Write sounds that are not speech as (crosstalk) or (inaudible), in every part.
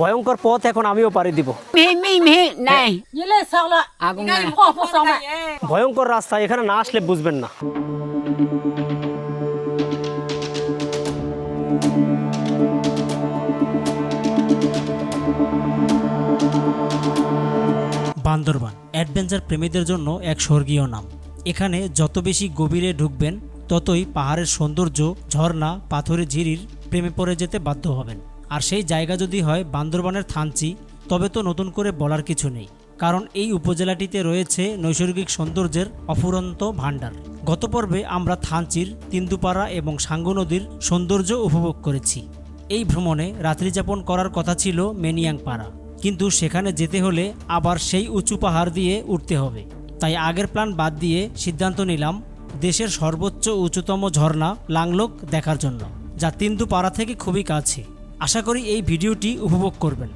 ভয়ঙ্কর পথ এখন আমিও পাড়ি দিব। ভয়ঙ্কর রাস্তা এখানে না আসলে বুঝবেন না। বান্দরবান অ্যাডভেঞ্চার প্রেমীদের জন্য এক স্বর্গীয় নাম। এখানে যত বেশি গভীরে ঢুকবেন ততই পাহাড়ের সৌন্দর্য ঝর্ণা পাথরের ঝিরির প্রেমে পড়ে যেতে বাধ্য হবেন। আর সেই জায়গা যদি হয় বান্দরবানের থানচি, তবে তো নতুন করে বলার কিছু নেই। কারণ এই উপজেলাটিতে রয়েছে নৈসর্গিক সৌন্দর্যের অফুরন্ত ভাণ্ডার। গত পর্বে আমরা থানচির, তিন্দুপাড়া এবং সাঙ্গু নদীর সৌন্দর্য উপভোগ করেছি। এই ভ্রমণে রাত্রিযাপন করার কথা ছিল মেনিয়াংপাড়া। কিন্তু সেখানে যেতে হলে আবার সেই উঁচু পাহাড় দিয়ে উঠতে হবে। তাই আগের প্ল্যান বাদ দিয়ে সিদ্ধান্ত নিলাম দেশের সর্বোচ্চ উঁচুতম ঝর্ণা লাংলোক দেখার জন্য, যা তিন্দুপাড়া থেকে খুবই কাছে। আশা করি এই ভিডিওটি উপভোগ করবেন।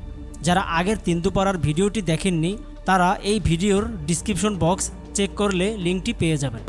যারা আগের তিন্দুপাড়ার ভিডিওটি দেখেননি, তারা এই ভিডিওর ডিসক্রিপশন বক্স চেক করলে লিঙ্কটি পেয়ে যাবেন।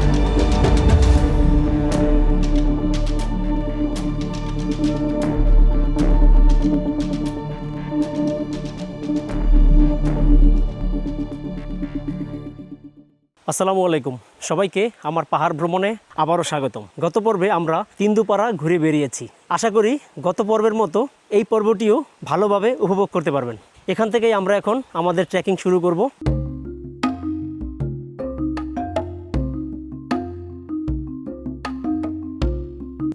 আসসালামু আলাইকুম। সবাইকে আমার পাহাড় ভ্রমণে আবারও স্বাগতম। গত পর্বে আমরা তিন্দুপাড়া ঘুরে বেরিয়েছি। আশা করি গত পর্বের মতো এই পর্বটিও ভালোভাবে উপভোগ করতে পারবেন। এখান থেকেই আমরা এখন আমাদের ট্রেকিং শুরু করব।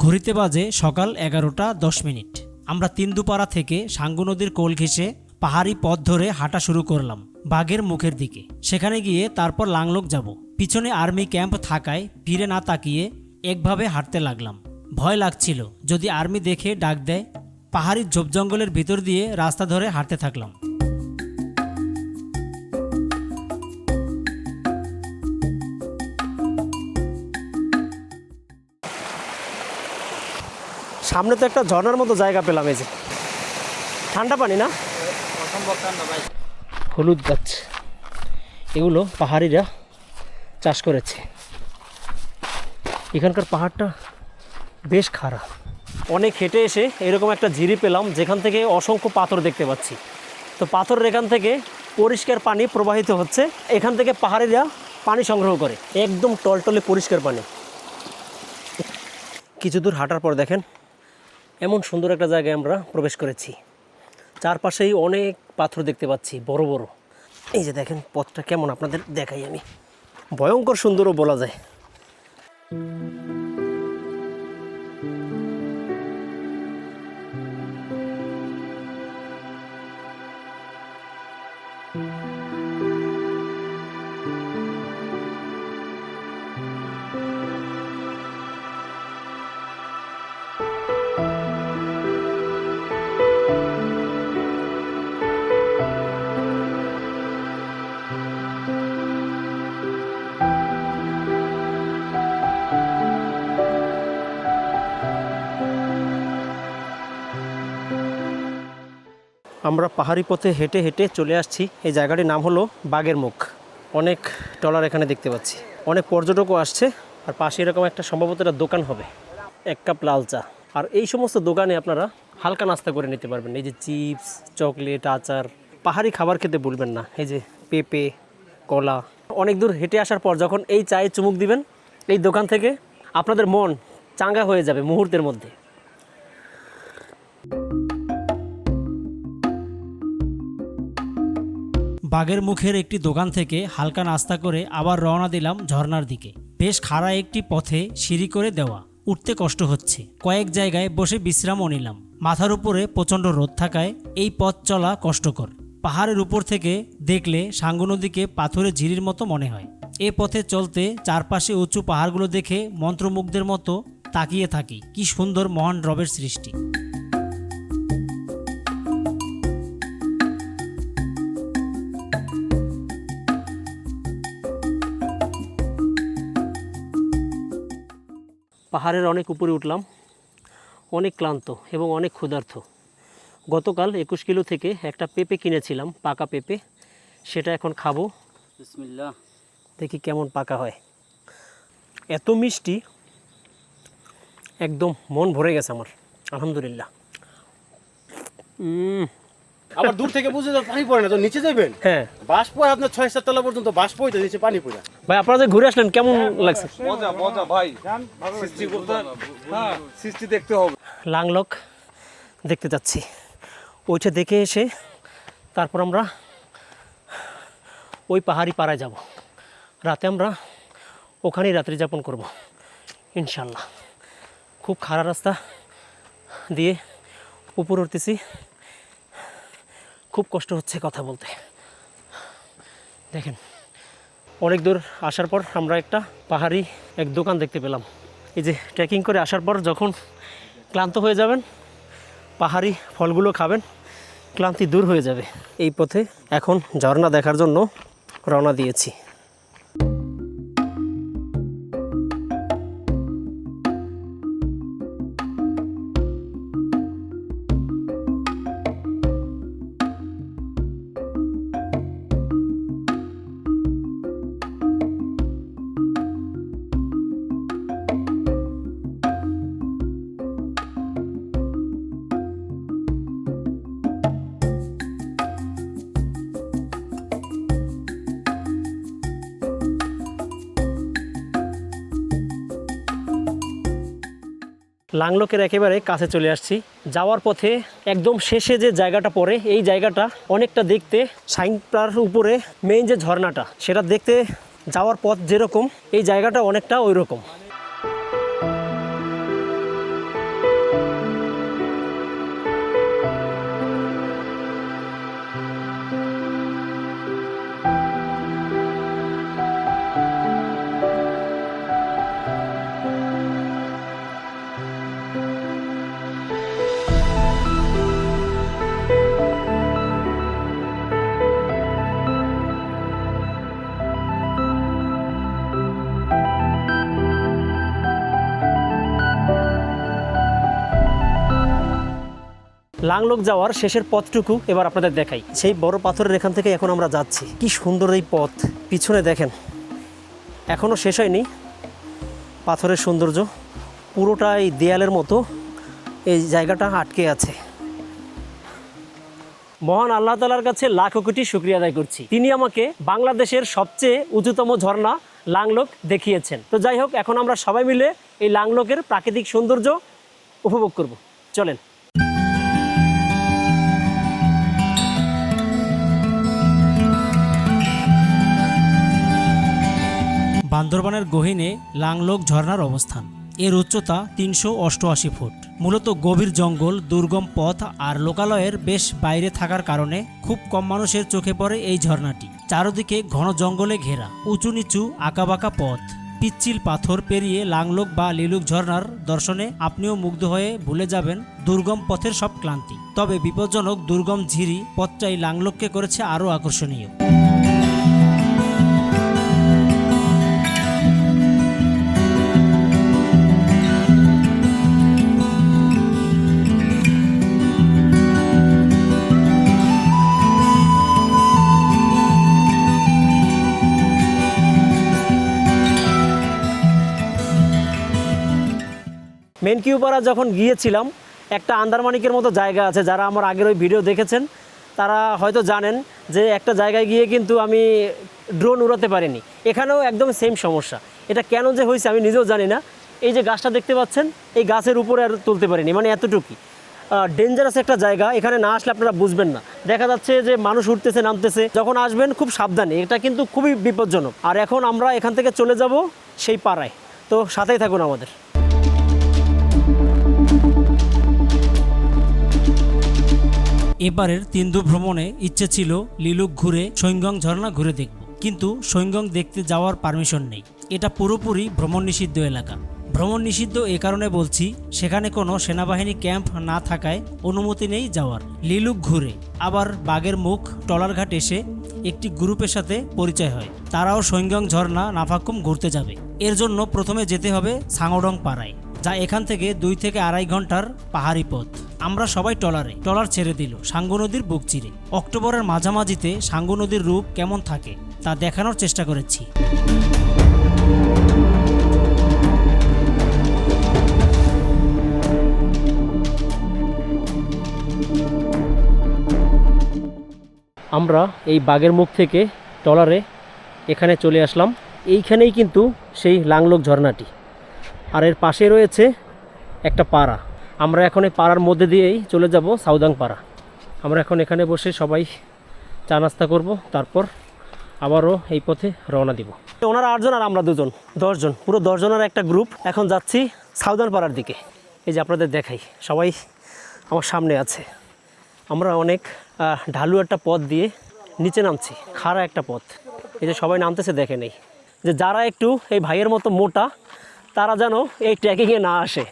ঘড়িতে বাজে সকাল এগারোটা দশ মিনিট। আমরা তিন্দুপাড়া থেকে সাঙ্গু নদীর কোল ঘেঁষে পাহাড়ি পথ ধরে হাঁটা শুরু করলাম বাঘের মুখের দিকে। সেখানে গিয়ে তারপর লাংলোক যাব। পিছনে আর্মি ক্যাম্প থাকায় ফিরে না তাকিয়ে একভাবে হাঁটতে লাগলাম। ভয় লাগছিল, যদি আর্মি দেখে ডাক দেয়, পাহাড়ি ঝোপ জঙ্গলের ভিতর দিয়ে রাস্তা ধরে হাঁটতে থাকলাম। সামনে তো একটা ঝর্নার মতো জায়গা পেলাম এই যে। ঠান্ডা পানি না? হলুদ গাছ। এগুলো পাহাড়িরা চাষ করেছে। এখানকার পাহাড়টা বেশ খারাপ অনেক হেঁটে এসে এরকম একটা ঝিরি পেলাম যেখান থেকে অসংখ্য পাথর দেখতে পাচ্ছি। তো পাথরের এখান থেকে পরিষ্কার পানি প্রবাহিত হচ্ছে। এখান থেকে পাহাড়িরা পানি সংগ্রহ করে। একদম টলটলে পরিষ্কার পানি। কিছু দূর হাঁটার পর দেখেন এমন সুন্দর একটা জায়গায় আমরা প্রবেশ করেছি। চারপাশেই অনেক পাথর দেখতে পাচ্ছি, বড় বড়। এই যে দেখেন, পথটা কেমন আপনাদের দেখাই আমি। ভয়ঙ্কর সুন্দরও বলা যায়। আমরা পাহাড়ি পথে হেঁটে হেঁটে চলে আসছি। এই জায়গাটির নাম হলো বাগের মুখ। অনেক ট্রলার এখানে দেখতে পাচ্ছি। অনেক পর্যটকও আসছে। আর পাশে এরকম একটা সম্ভবত একটা দোকান হবে। এক কাপ লাল চা। আর এই সমস্ত দোকানে আপনারা হালকা নাস্তা করে নিতে পারবেন। এই যে চিপস, চকলেট, আচার, পাহাড়ি খাবার খেতে ভুলবেন না। এই যে পেঁপে, কলা। অনেক দূর হেঁটে আসার পর যখন এই চায়ে চুমুক দিবেন, এই দোকান থেকে আপনাদের মন চাঙ্গা হয়ে যাবে মুহূর্তের মধ্যে। বাগের মুখের একটি দোকান থেকে হালকা নাস্তা করে আবার রওনা দিলাম ঝর্ণার দিকে। বেশ খাড়া একটি পথে সিঁড়ি করে দেওয়া। উঠতে কষ্ট হচ্ছে। কয়েক জায়গায় বসে বিশ্রামও নিলাম। মাথার উপরে প্রচণ্ড রোদ থাকায় এই পথ চলা কষ্টকর। পাহাড়ের উপর থেকে দেখলে সাঙ্গু নদীকে পাথরের ঝিরির মতো মনে হয়। এ পথে চলতে চারপাশে উঁচু পাহাড়গুলো দেখে মন্ত্রমুগ্ধের মতো তাকিয়ে থাকি। কি সুন্দর মহান রবের সৃষ্টি। পাহাড়ের অনেক উপরে উঠলাম। অনেক ক্লান্ত এবং অনেক ক্ষুধার্ত। গতকাল একুশ কিলো থেকে একটা পেঁপে কিনেছিলাম পাকা পেঁপে। সেটা এখন খাব। দেখি কেমন পাকা হয়। এত মিষ্টি একদম মন ভরে গেছে আমার। আলহামদুলিল্লাহ। আবার দূর থেকে বুঝে পানি পড়ে না তো নিচে যাবেন? হ্যাঁ। বাস পড়ে আপনার ছয় সাত তলা পর্যন্ত বাস পড়ে নিচে পানি পড়ে। ভাই আপনারা যে ঘুরে আসলেন কেমন লাগছে? মজা মজা ভাই। সৃষ্টি করতে হ্যাঁ সৃষ্টি দেখতে হবে। লাংলক দেখতে যাচ্ছি। ওইটা দেখে এসে তারপর আমরা ওই পাহাড়ি পাড়ায় যাব। রাতে আমরা ওখানেই রাত্রি যাপন করব ইনশাল্লাহ খুব খারাপ রাস্তা দিয়ে উপর উঠতেছি। খুব কষ্ট হচ্ছে কথা বলতে। দেখেন, অনেক দূর আসার পর আমরা একটা পাহাড়ি এক দোকান দেখতে পেলাম। এই যে ট্রেকিং করে আসার পর যখন ক্লান্ত হয়ে যাবেন, পাহাড়ি ফলগুলো খাবেন, ক্লান্তি দূর হয়ে যাবে। এই পথে এখন ঝর্ণা দেখার জন্য রওনা দিয়েছি। লাংলকের একেবারে কাছে চলে আসছি। যাওয়ার পথে একদম শেষে যে জায়গাটা পড়ে, এই জায়গাটা অনেকটা দেখতে সাইনপাড়ার উপরে মেইন যে ঝর্ণাটা, সেটা দেখতে যাওয়ার পথ যেরকম, এই জায়গাটা অনেকটা ওই রকম লাংলক যাওয়ার শেষের পথটুকু এবার আপনাদের দেখাই। সেই বড় পাথরের এখান থেকে এখন আমরা যাচ্ছি। কি সুন্দর এই পথ। পিছনে দেখেন এখনও শেষ হয়নি পাথরের সৌন্দর্য। পুরোটা এই দেয়ালের মতো এই জায়গাটা আটকে আছে। মহান আল্লাহ তালার কাছে লাখ কোটি শুক্রিয়া আদায় করছি। তিনি আমাকে বাংলাদেশের সবচেয়ে উঁচুতম ঝর্ণা লাংলক দেখিয়েছেন। তো যাই হোক, এখন আমরা সবাই মিলে এই লাংলকের প্রাকৃতিক সৌন্দর্য উপভোগ করব। চলেন। বান্দরবানের গহীনে লাংলোক ঝর্ণার অবস্থান। এর উচ্চতা তিনশো অষ্টআশি ফুট। মূলত গভীর জঙ্গল, দুর্গম পথ আর লোকালয়ের বেশ বাইরে থাকার কারণে খুব কম মানুষের চোখে পড়ে এই ঝর্ণাটি। চারদিকে ঘন জঙ্গলে ঘেরা উঁচু নিচু আঁকাবাঁকা পথ। পিচ্ছিল পাথর পেরিয়ে লাংলোক বা লিলুক ঝর্ণার দর্শনে আপনিও মুগ্ধ হয়ে ভুলে যাবেন দুর্গম পথের সব ক্লান্তি। তবে বিপজ্জনক দুর্গম ঝিরি পথটাই লাংলোককে করেছে আরও আকর্ষণীয়। মেনকিউপাড়া যখন গিয়েছিলাম, একটা আন্দারমানিকের মতো জায়গা আছে, যারা আমার আগের ওই ভিডিও দেখেছেন, তারা হয়তো জানেন যে একটা জায়গায় গিয়ে কিন্তু আমি ড্রোন উড়াতে পারিনি। এখানেও একদম সেম সমস্যা। এটা কেন যে হয়েছে আমি নিজেও জানি না। এই যে গাছটা দেখতে পাচ্ছেন, এই গাছের উপরে আর তুলতে পারিনি মানে এতটুকুই। ডেঞ্জারাস একটা জায়গা, এখানে না আসলে আপনারা বুঝবেন না। দেখা যাচ্ছে যে মানুষ উঠতেছে, নামতেছে, যখন আসবেন খুব সাবধানে, এটা কিন্তু খুবই বিপজ্জনক। আর এখন আমরা এখান থেকে চলে যাব সেই পাড়ায়। তো সাথেই থাকুন আমাদের। এবারের তিন্দু ভ্রমণে ইচ্ছে ছিল লিলুক ঘুরে সৈঙ্গং ঝর্ণা ঘুরে দেখব। কিন্তু সৈঙ্গং দেখতে যাওয়ার পারমিশন নেই। এটা পুরোপুরি ভ্রমণ নিষিদ্ধ এলাকা। ভ্রমণ নিষিদ্ধ এ কারণে বলছি, সেখানে কোনো সেনাবাহিনী ক্যাম্প না থাকায় অনুমতি নেই যাওয়ার। লিলুক ঘুরে, আবার বাগের মুখ টলারঘাট এসে একটি গ্রুপের সাথে পরিচয় হয়। তারাও সৈঙ্গং ঝর্ণা নাফাকুম ঘুরতে যাবে। এর জন্য প্রথমে যেতে হবে সাংডং পাড়ায়। যা এখান থেকে দুই থেকে আড়াই ঘণ্টার পাহাড়ি পথ। আমরা সবাই টলারে টলার ছেড়ে দিল সাঙ্গু নদীর বুক চিরে। অক্টোবরের মাঝামাঝিতে সাঙ্গু নদীর রূপ কেমন থাকে তা দেখানোর চেষ্টা করেছি। আমরা এই বাগের মুখ থেকে টলারে এখানে চলে আসলাম। এইখানেই কিন্তু সেই লাংলোক ঝর্ণাটি। আর এর পাশে রয়েছে একটা পাড়া। আমরা এখন এই পাড়ার মধ্যে দিয়েই চলে যাব সাউদাং পাড়া। আমরা এখন এখানে বসে সবাই চা নাস্তা করব, তারপর আবারও এই পথে রওনা দিব। ওনারা আটজন আর আমরা দুজন, দশজন। পুরো দশজনের একটা গ্রুপ। এখন যাচ্ছি সাউদান পাড়ার দিকে। এই যে আপনাদের দেখাই, সবাই আমার সামনে আছে। আমরা অনেক ঢালু একটা পথ দিয়ে নিচে নামছি, খাড়া একটা পথ। এই যে সবাই নামতেছে, দেখে নেই। যে যারা একটু এই ভাইয়ের মতো মোটা তারা যেন এই ট্রেকিংয়ে না আসে।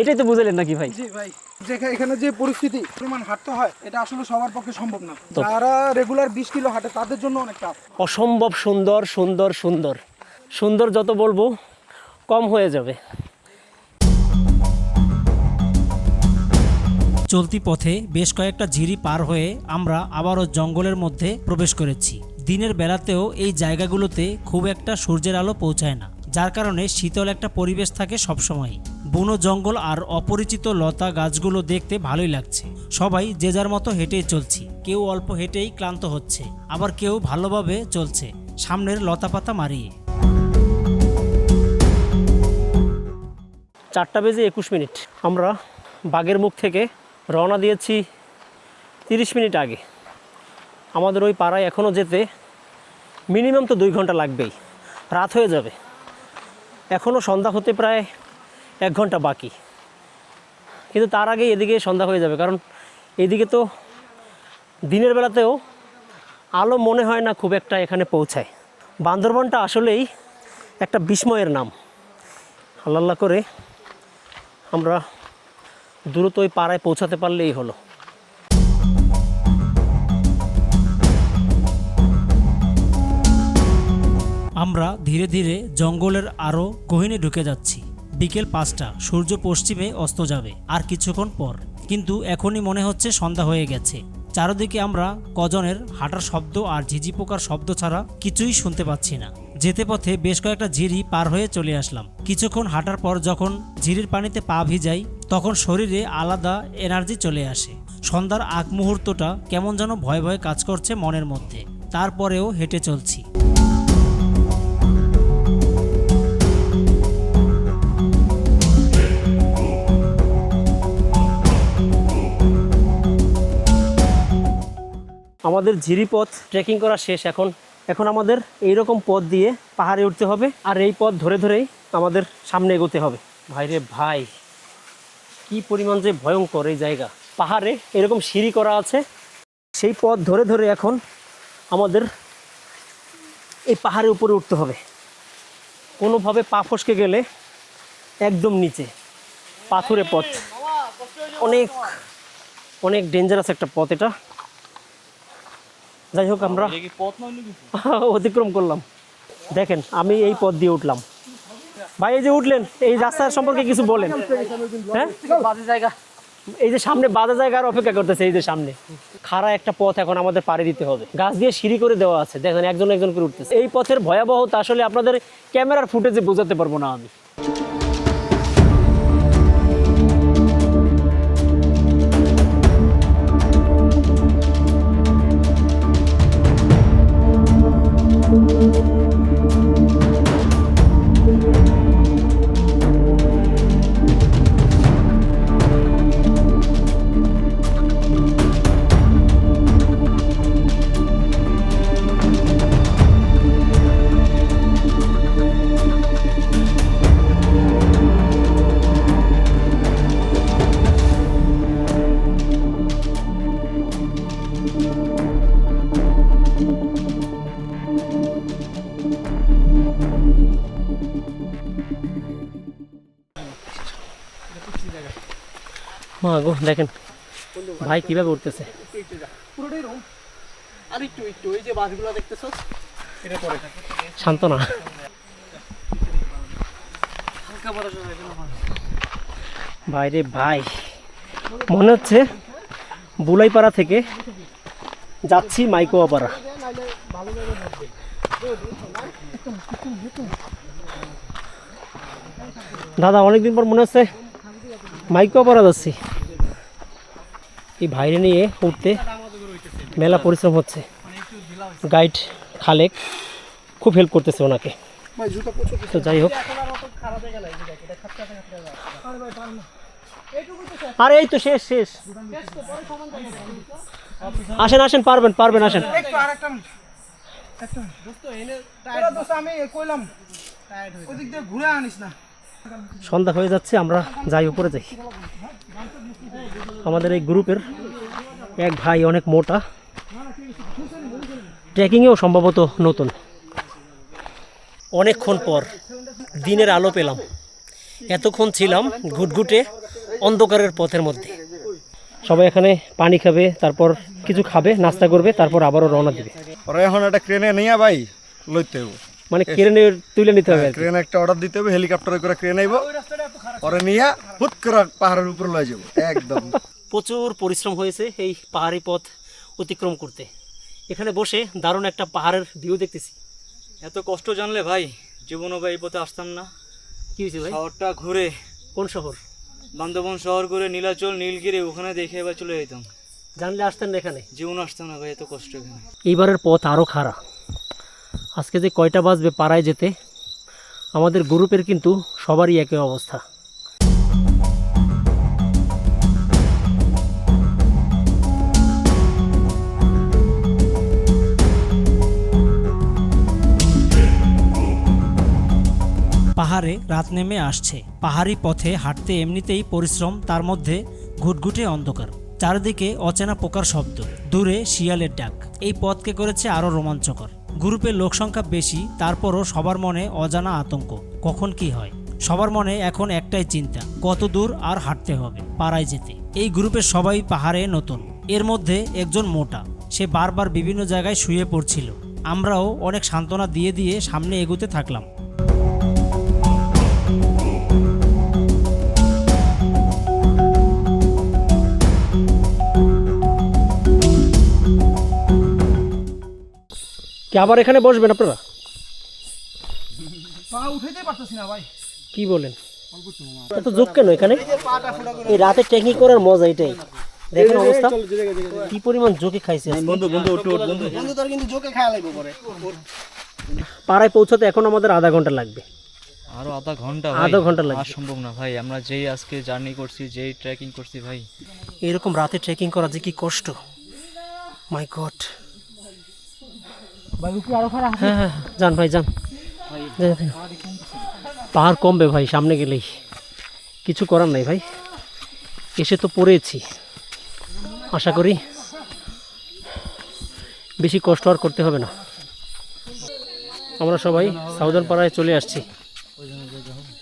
এটাই তো বুঝলেন নাকি ভাই? জি ভাই যেখানে এখানে যে পরিস্থিতি পরিমাণ হাঁটতে হয় এটা আসলে সবার পক্ষে সম্ভব না। যারা রেগুলার বিশ কিলো হাঁটে তাদের জন্য অনেক টাফ অসম্ভব সুন্দর সুন্দর সুন্দর। সুন্দর যত বলব কম হয়ে যাবে। চলতি পথে বেশ কয়েকটা ঝিরি পার হয়ে আমরা আবারও জঙ্গলের মধ্যে প্রবেশ করেছি। দিনের বেলাতেও এই জায়গাগুলোতে খুব একটা সূর্যের আলো পৌঁছায় না। যার কারণে শীতল একটা পরিবেশ থাকে সবসময় বুনো, জঙ্গল আর অপরিচিত লতা গাছগুলো দেখতে ভালোই লাগছে। সবাই যে যার মতো হেঁটেই চলছি। কেউ অল্প হেঁটেই ক্লান্ত হচ্ছে, আবার কেউ ভালোভাবে চলছে, সামনের লতাপাতা মারিয়ে। চারটা বেজে একুশ মিনিট। আমরা বাগের মুখ থেকে রওনা দিয়েছি তিরিশ মিনিট আগে। আমাদের ওই পাড়ায় এখনও যেতে মিনিমাম তো দুই ঘণ্টা লাগবেই। রাত হয়ে যাবে। এখনও সন্ধ্যা হতে প্রায় এক ঘণ্টা বাকি। কিন্তু তার আগে এদিকে সন্ধ্যা হয়ে যাবে, কারণ এদিকে তো দিনের বেলাতেও আলো মনে হয় না খুব একটা এখানে পৌঁছায়। বান্দরবনটা আসলেই একটা বিস্ময়ের নাম। আল্লাহ করে আমরা দ্রুত ওই পাড়ায় পৌঁছাতে পারলেই হলো। আমরা ধীরে ধীরে জঙ্গলের আরও গহীনে ঢুকে যাচ্ছি। বিকেল পাঁচটা, সূর্য পশ্চিমে অস্ত যাবে, আর কিছুক্ষণ পর। কিন্তু এখনই মনে হচ্ছে সন্ধ্যা হয়ে গেছে। চারদিকে আমরা কজনের হাঁটার শব্দ আর ঝিঝি পোকার শব্দ ছাড়া কিছুই শুনতে পাচ্ছি না। যেতে পথে বেশ কয়েকটা ঝিরি পার হয়ে চলে আসলাম। কিছুক্ষণ হাঁটার পর যখন ঝিরির পানিতে পা ভিজাই, তখন শরীরে আলাদা এনার্জি চলে আসে। সন্ধ্যার আগ মুহূর্তটা কেমন যেন ভয় ভয় কাজ করছে মনের মধ্যে। তারপরেও হেঁটে চলছি। আমাদের ঝিরিপথ ট্রেকিং করা শেষ এখন। এখন আমাদের এই রকম পথ দিয়ে পাহাড়ে উঠতে হবে আর এই পথ ধরে ধরেই আমাদের সামনে এগোতে হবে। ভাইরে ভাই, কি পরিমাণ যে ভয়ঙ্কর এই জায়গা। পাহাড়ে এরকম সিঁড়ি করা আছে। সেই পথ ধরে ধরে এখন আমাদের এই পাহাড়ের উপরে উঠতে হবে। কোনোভাবে পা ফসকে গেলে একদম নিচে। পাথুরে পথ। অনেক অনেক ডেঞ্জারাস একটা পথ এটা। যাই হোক আমরা (laughs) অতিক্রম করলাম। দেখেন আমি এই পথ দিয়ে উঠলাম। ভাই এই যে উঠলেন এই রাস্তার সম্পর্কে কিছু বলেন। হ্যাঁ? জায়গা। এই যে সামনে বাধা জায়গার অপেক্ষা করতেছে এই যে সামনে। খাড়া একটা পথ এখন আমাদের পাড়ি দিতে হবে। গাছ দিয়ে সিঁড়ি করে দেওয়া আছে। দেখেন একজন একজন করে উঠতেছে। এই পথের ভয়াবহতা আসলে আপনাদের ক্যামেরার ফুটেজে বোঝাতে পারব না আমি। মা দেখেন। ভাই কীভাবে উঠতেছে? পুরোটাই রুম আর একটু একটু এই যে বাসগুলো দেখতেছো? এটা পরে শান্ত না ভাইরে ভাই মনে হচ্ছে বুলাইপাড়া থেকে যাচ্ছি মাইকোয়াপাড়া। দাদা অনেকদিন পর মনে হচ্ছে মাইকোয়াপাড়া যাচ্ছি। এই ভাইরে নিয়ে উঠতে মেলা পরিশ্রম হচ্ছে। গাইড খালেক খুব হেল্প করতেছে ওনাকে। তো যাই হোক। আরে এই তো শেষ শেষ। আসেন আসেন, পারবেন পারবেন, আসেন। সন্ধ্যা হয়ে যাচ্ছে, আমরা যাই উপরে যাই। আমাদের এই গ্রুপের এক ভাই অনেক মোটা। ট্রেকিংয়েও সম্ভবত নতুন। অনেকক্ষণ পর দিনের আলো পেলাম। এতক্ষণ ছিলাম ঘুটঘুটে অন্ধকারের পথের মধ্যে। সবাই এখানে পানি খাবে, তারপর কিছু খাবে, নাস্তা করবে, তারপর আবারও রওনা দিবে। ওরা এখন একটা ক্রেনে নিয়ে ভাই, লইতে হবে মানে কেড়ে তুলে নিতে হবে আর ক্রেন একটা অর্ডার দিতে হবে হেলিকপ্টারে করে ক্রেন আইব। পরে নিয়ে হুট করে পাহাড়ের উপরে লয়ে যাব। একদম। প্রচুর পরিশ্রম হয়েছে এই পাহাড়ি পথ অতিক্রম করতে। এখানে বসে দারুণ একটা পাহাড়ের ভিউ দেখতেছি। এত কষ্ট জানলে ভাই জীবনও বা এই পথে আসতাম না। কি হয়েছে ভাই? শহরটা ঘুরে কোন শহর? বান্দরবন শহর ঘুরে নীলাচল নীলগিরি ওখানে দেখে এবার চলে যেতাম জানলে আসতেন না এখানে? জীবন আসতাম না ভাই এত কষ্ট এখানে। এইবারের পথ আরও খারাপ। আজকে যে কয়টা বাজবে পাড়ায় যেতে, আমাদের গ্রুপের কিন্তু সবারই একই অবস্থা। পাহাড়ে রাত নেমে আসছে। পাহাড়ি পথে হাঁটতে এমনিতেই পরিশ্রম, তার মধ্যে ঘুটঘুটে অন্ধকার। চারিদিকে অচেনা পোকার শব্দ, দূরে শিয়ালের ডাক। এই পথকে করেছে আরও রোমাঞ্চকর। গ্রুপের লোকসংখ্যা বেশি, তারপরও সবার মনে অজানা আতঙ্ক। কখন কি হয়? সবার মনে এখন একটাই চিন্তা, কত দূর আর হাঁটতে হবে, পাড়ায় যেতে। এই গ্রুপের সবাই পাহাড়ে নতুন। এর মধ্যে একজন মোটা, সে বারবার বিভিন্ন জায়গায় শুয়ে পড়ছিল। আমরাও অনেক সান্ত্বনা দিয়ে দিয়ে সামনে এগুতে থাকলাম। কি আবার এখানে বসবেন আপনারা? পা উঠাইতেই পারতেছি না ভাই। কি বলেন? এত যোগ কেন এখানে? এই রাতে ট্রেকিং করার মজা এটাই। দেখেন অবস্থা। কি পরিমাণ জোকে খাইছে বন্ধু বন্ধু বন্ধু। তোর কিন্তু জোকে খাওয়া লাগবে পরে। পাড়ায় পৌঁছাতে এখন আমাদের আধা ঘণ্টা লাগবে। আরও আধা ঘণ্টা আধা ঘণ্টা লাগবে। আর সম্ভব না ভাই। আমরা যেই আজকে জার্নি করছি যেই ট্রেকিং করছি ভাই। এরকম রাতে ট্রেকিং করা যে কি কষ্ট। মাই গড হ্যাঁ হ্যাঁ যান ভাই, যান। পাহাড় কমবে ভাই, সামনে গেলেই। কিছু করার নাই ভাই। এসে তো পড়েছি। আশা করি বেশি কষ্ট আর করতে হবে না। আমরা সবাই সাউদার্ন পাড়ায় চলে আসছি।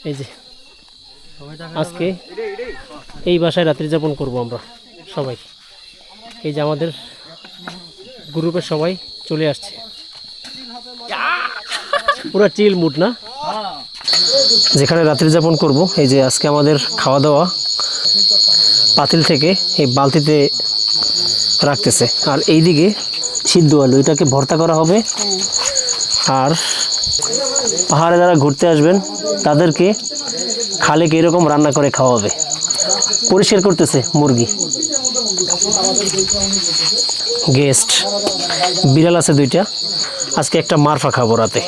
এই যে, আজকে এই বাসায় রাত্রি যাপন করব আমরা সবাই। এই যে আমাদের গ্রুপের সবাই চলে আসছে। পুরো চিল মুড না? যেখানে রাত্রি যাপন করব, এই যে আজকে আমাদের খাওয়া দাওয়া পাতিল থেকে এই বালতিতে রাখতেছে। আর এইদিকে সিদ্ধ আলু, এটাকে ভর্তা করা হবে। আর পাহাড়ে যারা ঘুরতে আসবেন, তাদেরকে খালেক এরকম রান্না করে খাওয়া হবে পরিষ্কার করতেছে মুরগি। গেস্ট, বিড়াল আছে দুইটা। আজকে একটা মারফা খাব রাতে।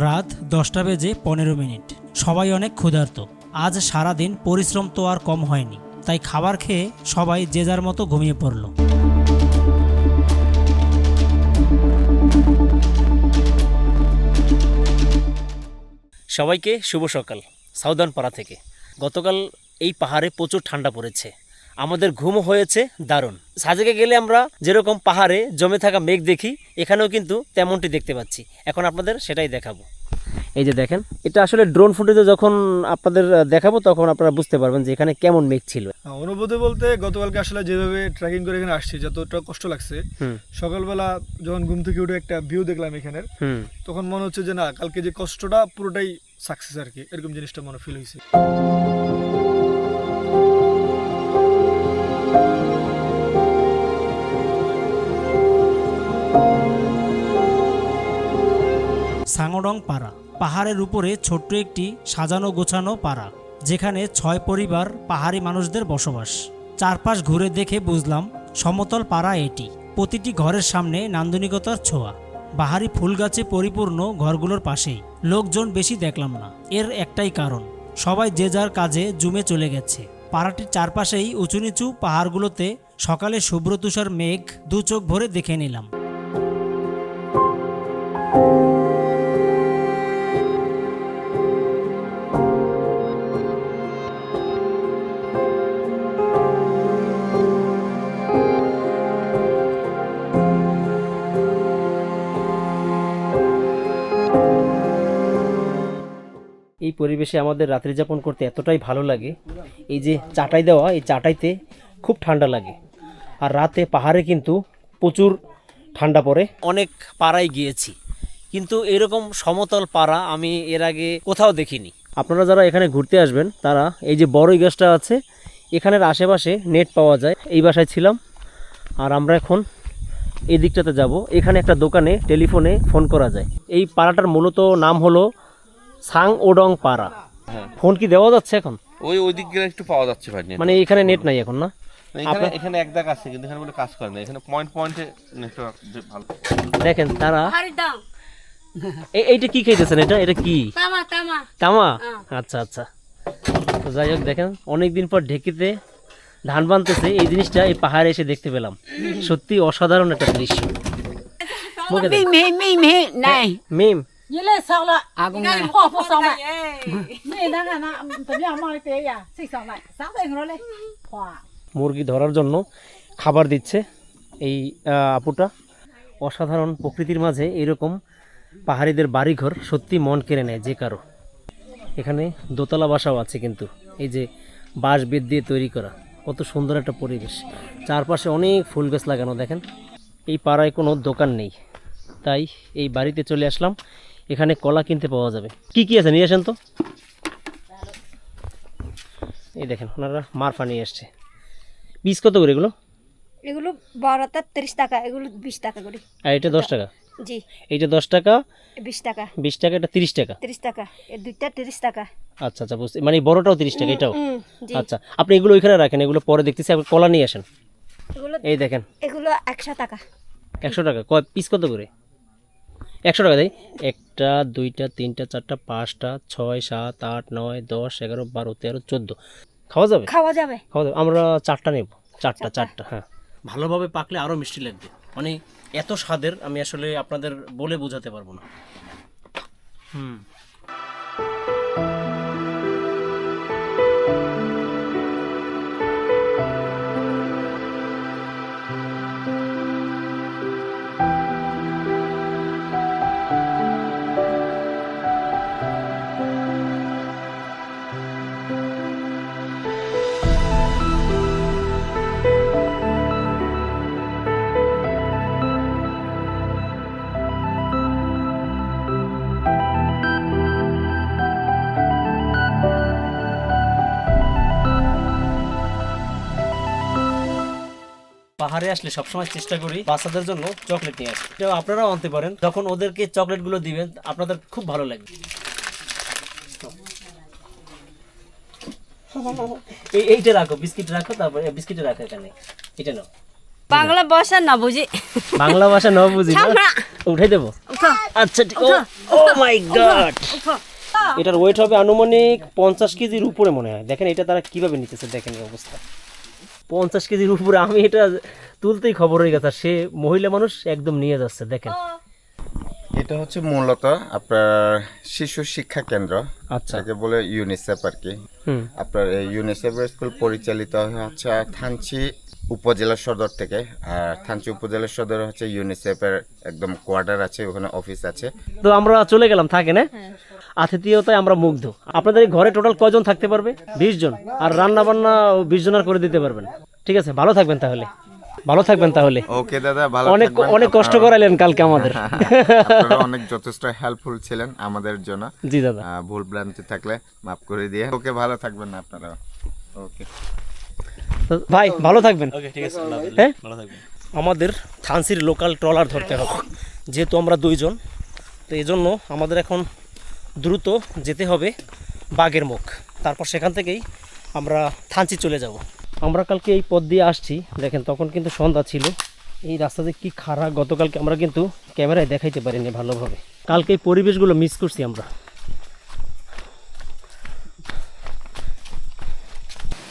রাত দশটা বেজে পনেরো মিনিট। সবাই অনেক ক্ষুধার্ত। আজ সারাদিন পরিশ্রম তো আর কম হয়নি। তাই খাবার খেয়ে সবাই যে যার মতো ঘুমিয়ে পড়ল। সবাইকে শুভ সকাল। সাউদার্ন পাড়া থেকে। গতকাল এই পাহাড়ে প্রচুর ঠান্ডা পড়েছে। আমাদের ঘুমও হয়েছে দারুণ। সাজেকে গেলে আমরা যেরকম পাহাড়ে জমে থাকা মেঘ দেখি এখানেও কিন্তু তেমনটি দেখতে পাচ্ছি। এখন আপনাদের সেটাই দেখাবো। এই যে দেখেন এটা আসলে ড্রোন ফুটেজে যখন আপনাদের দেখাবো তখন আপনারা বুঝতে পারবেন যে এখানে কেমন মেঘ ছিল। অনুভূতি বলতে গতকালকে আসলে যেভাবে ট্রেকিং করে এখানে আসছি যতটা কষ্ট লাগছে সকালবেলা যখন ঘুম থেকে উঠে একটা ভিউ দেখলাম এখানের হুম। তখন মনে হচ্ছে যে না কালকে যে কষ্টটা পুরোটাই সাকসেস আর কি এরকম জিনিসটা মনে ফিল হয়েছে সাংডং পাড়া। পাহাড়ের উপরে ছোট্ট একটি সাজানো গোছানো পাড়া, যেখানে ছয় পরিবার পাহাড়ি মানুষদের বসবাস। চারপাশ ঘুরে দেখে বুঝলাম, সমতল পাড়া এটি। প্রতিটি ঘরের সামনে নান্দনিকতার ছোঁয়া। বাহারি ফুল গাছে পরিপূর্ণ ঘরগুলোর পাশেই। লোকজন বেশি দেখলাম না। এর একটাই কারণ, সবাই যে যার কাজে জুমে চলে গেছে। পাড়াটির চারপাশেই উঁচু নিচু পাহাড়গুলোতে সকালে শুভ্র তুষার মেঘ দু চোখ ভরে দেখে নিলাম। পরিবেশে আমাদের রাত্রি যাপন করতে এতটাই ভালো লাগে। এই যে চাটাই দেওয়া এই চাটাইতে খুব ঠান্ডা লাগে। আর রাতে পাহাড়ে কিন্তু প্রচুর ঠান্ডা পড়ে। অনেক পাড়ায় গিয়েছি। কিন্তু এরকম সমতল পাড়া আমি এর আগে কোথাও দেখিনি। আপনারা যারা এখানে ঘুরতে আসবেন তারা এই যে বড়ই গাছটা আছে এখানের আশেপাশে নেট পাওয়া যায়। এই বাসায় ছিলাম আর আমরা এখন এই দিকটাতে যাব। এখানে একটা দোকানে টেলিফোনে ফোন করা যায়। এই পাড়াটার মূলত নাম হলো সাং ওডং পাড়া। ফোন কি দেওয়া যাচ্ছে এখন? ওই ওই দিক একটু পাওয়া যাচ্ছে ভাই মানে এখানে নেট নাই এখন না? এখানে এখানে এক দাগ আছে কিন্তু এখানে বলে কাজ করে না। এখানে পয়েন্ট পয়েন্টে নেটওয়ার্ক ভালো। দেখেন তারা. এইটা কি খাইতেছেন এটা? এটা কি? Tama, tama. তামা? আচ্ছা আচ্ছা। তো যাই হোক দেখেন অনেক দিন পর ঢেকিতে ধান বানতেছে। এই জিনিসটা এই পাহাড়ে এসে দেখতে পেলাম। সত্যি অসাধারণ একটা দৃশ্য। মুরগি ধরার জন্য খাবার দিচ্ছে এই আপুটা। অসাধারণ প্রকৃতির মাঝে এরকম পাহাড়িদের বাড়িঘর সত্যি মন কেড়ে নেয় যে কারও। এখানে দোতলা বাসাও আছে কিন্তু এই যে বাঁশ বেত দিয়ে তৈরি করা। কত সুন্দর একটা পরিবেশ। চারপাশে অনেক ফুল গাছ লাগানো দেখেন। এই পাড়ায় কোনো দোকান নেই। তাই এই বাড়িতে চলে আসলাম। এখানে কলা কিনতে পাওয়া যাবে। কি কি আছে? নিয়ে আসেন তো। এই দেখেন ওনারা মারফা নিয়ে এসছে। পিস কত করে এগুলো? এগুলো বড়টা তিরিশ টাকা এগুলো বিশ টাকা করে। আর এটা দশ টাকা? জি। এইটা দশ টাকা বিশ টাকা। বিশ টাকা এটা তিরিশ টাকা? তিরিশ টাকা দুইটা তিরিশ টাকা। আচ্ছা আচ্ছা বুঝতে মানে বড়টাও তিরিশ টাকা এটাও? আচ্ছা আপনি এগুলো ওইখানে রাখেন এগুলো পরে দেখতেছি আপনি কলা নিয়ে আসেন। এই দেখেন। এগুলো একশো টাকা। একশো টাকা কয় পিস কত করে? একশো টাকা দেয় একটা দুইটা তিনটা চারটা পাঁচটা ছয় সাত আট নয় দশ এগারো বারো তেরো চোদ্দ। খাওয়া যাবে? খাওয়া যাবে। খাওয়া যাবে। আমরা চারটা নেব। চারটা চারটা। হ্যাঁ। ভালোভাবে পাকলে আরও মিষ্টি লাগবে। মানে এত স্বাদের আমি আসলে আপনাদের বলে বোঝাতে পারব না। হুম। পাহাড়ে আসলে সবসময় চেষ্টা করি বাচ্চাদের জন্য চকলেট নিয়ে আসি আপনারাও আনতে পারেন। যখন ওদেরকে চকলেটগুলো দিবেন আপনাদের খুব ভালো লাগবে। এই এইটা রাখো বিস্কিট রাখো তারপরে বিস্কিটে রাখো এখানে। এটা নাও। বাংলা ভাষা না বুঝি। বাংলা ভাষা ন বুঝি? উঠাই দেবো? আচ্ছা ঠিক ও মাই গড এটার ওয়েট হবে আনুমানিক পঞ্চাশ কেজির উপরে মনে হয়। দেখেন এটা তারা কীভাবে নিতেছে দেখেন এই অবস্থা। পঞ্চাশ কেজির উপরে আমি এটা তুলতেই খবর হয়ে গেছে সে মহিলা মানুষ একদম নিয়ে যাচ্ছে দেখেন। এটা হচ্ছে মূলত আপনার শিশু শিক্ষা কেন্দ্র আচ্ছা। বলে ইউনিসেফ আর কি। আপনার এই ইউনিসেফ স্কুল পরিচালিত হচ্ছে থানচি উপজেলা সদর থেকে আর থানচি উপজেলা সদর হচ্ছে ইউনিসেফের একদম কোয়ার্টার আছে ওখানে অফিস আছে। তো আমরা চলে গেলাম থাকে না? আতিথিয়তায় আমরা মুগ্ধ। আপনাদের এই ঘরে টোটাল কয়জন থাকতে পারবে? বিশ জন। আর রান্না বান্না বিশ জনের করে দিতে পারবেন। ঠিক আছে ভালো থাকবেন তাহলে। ভালো থাকবেন তাহলে। ওকে দাদা ভালো অনেক অনেক কষ্ট করাইলেন কালকে আমাদের। (laughs) আপনারা অনেক যথেষ্ট হেল্পফুল ছিলেন আমাদের জন্য। জি দাদা। ভুল ভ্রান্তি থাকলে মাফ করে দিয়ে। ওকে ভালো থাকবেন আপনারা ওকে ভাই ভালো থাকবেন। ওকে ঠিক আছে হ্যাঁ? ভালো থাকবেন। আমাদের থানসির লোকাল ট্রলার ধরতে হবে। যেহেতু আমরা দুইজন তো এই জন্য আমাদের এখন দ্রুত যেতে হবে বাগের মুখ। তারপর সেখান থেকেই আমরা থানচি চলে যাব। আমরা কালকে এই পথ দিয়ে আসছি। দেখেন, তখন কিন্তু সন্ধ্যা ছিল। এই রাস্তাতে কি খারাপ গতকালকে আমরা কিন্তু ক্যামেরায় দেখাইতে পারিনি ভালোভাবে। কালকে এই পরিবেশগুলো মিস করছি আমরা।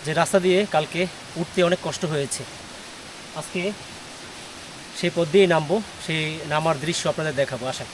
যে রাস্তা দিয়ে কালকে উঠতে অনেক কষ্ট হয়েছে। আজকে সেই পথ দিয়েই নামবো, সেই নামার দৃশ্য আপনাদের দেখাবো, আশা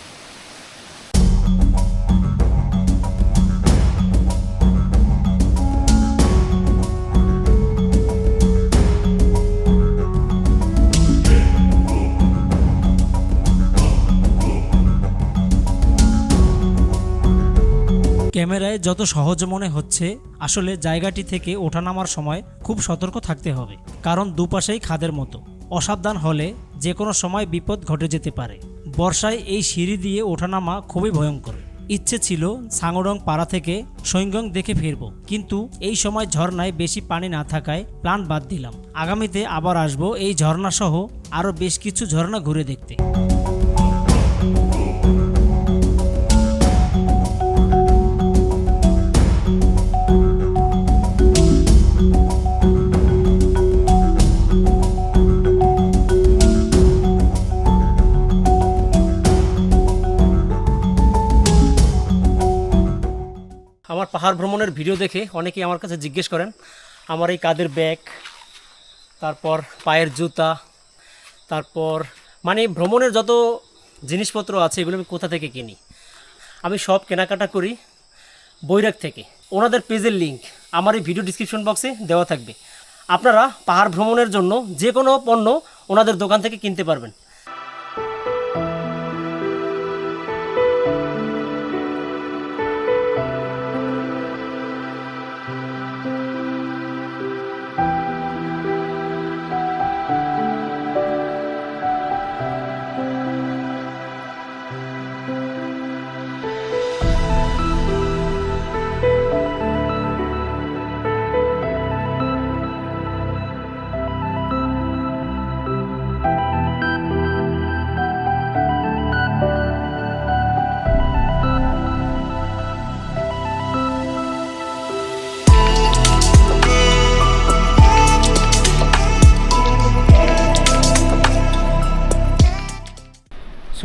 ক্যামেরায় যত সহজ মনে হচ্ছে, আসলে জায়গাটি থেকে ওঠানামার সময় খুব সতর্ক থাকতে হবে। কারণ দুপাশেই খাদের মতো। অসাবধান হলে যে কোনো সময় বিপদ ঘটে যেতে পারে। বর্ষায় এই সিঁড়ি দিয়ে ওঠানামা খুবই ভয়ঙ্কর। ইচ্ছে ছিল সাংরং পাড়া থেকে সৈঙ্গং দেখে ফিরবো। কিন্তু এই সময় ঝর্ণায় বেশি পানি না থাকায় প্ল্যান বাদ দিলাম। আগামীতে আবার আসব এই ঝর্ণা সহ আরও বেশ কিছু ঝর্ণা ঘুরে দেখতে। পাহাড় ভ্রমণের ভিডিও দেখে অনেকেই আমার কাছে জিজ্ঞেস করেন, আমার এই কাদের ব্যাগ? তারপর পায়ের জুতা? তারপর মানে ভ্রমণের যত জিনিসপত্র আছে, এগুলো আমি কোথা থেকে কিনি? আমি সব কেনাকাটা করি বৈরাগ থেকে। ওনাদের পেজের লিঙ্ক আমার এই ভিডিও ডিসক্রিপশন বক্সে দেওয়া থাকবে। আপনারা পাহাড় ভ্রমণের জন্য যে কোনো পণ্য ওনাদের দোকান থেকে কিনতে পারবেন।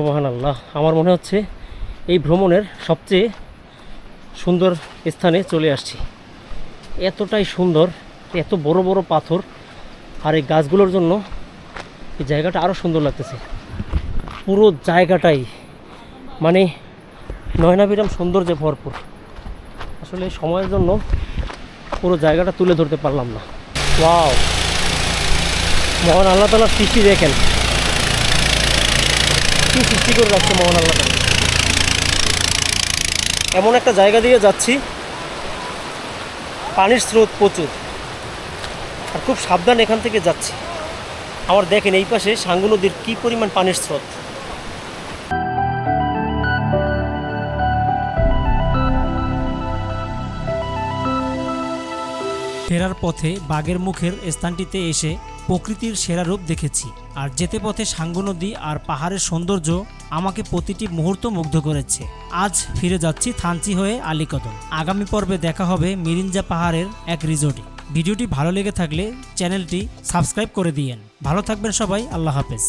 সোহান আল্লাহ আমার মনে হচ্ছে এই ভ্রমণের সবচেয়ে সুন্দর স্থানে চলে আসছি। এতটাই সুন্দর, এত বড় বড় পাথর আর এই গাছগুলোর জন্য এই জায়গাটা আরও সুন্দর লাগতেছে। পুরো জায়গাটাই মানে নয়নাবিরাম সৌন্দর্যে ভরপুর। আসলে সময়ের জন্য পুরো জায়গাটা তুলে ধরতে পারলাম না। ওয়াও! মহান আল্লাহ তালার সৃষ্টি দেখেন। কি সৃষ্টি করে রাখছে মহান আল্লাহ এমন একটা জায়গা দিয়ে যাচ্ছি, পানির স্রোত প্রচুর, আর খুব সাবধান এখান থেকে যাচ্ছি। আমার দেখেন এই পাশে সাঙ্গু নদীর কী পরিমাণ পানির স্রোত। ফেরার পথে বাগের মুখের স্থানটিতে এসে প্রকৃতির সেরা রূপ দেখেছি। আর যেতে পথে সাঙ্গু নদী আর পাহাড়ের সৌন্দর্য আমাকে প্রতিটি মুহূর্ত মুগ্ধ করেছে। আজ ফিরে যাচ্ছি থানচি হয়ে আলিকদম। আগামী পর্বে দেখা হবে মিরিঞ্জা পাহাড়ের এক রিজোর্টে ভিডিওটি ভালো লেগে থাকলে চ্যানেলটি সাবস্ক্রাইব করে দিয়েন। ভালো থাকবেন সবাই, আল্লাহ হাফেজ।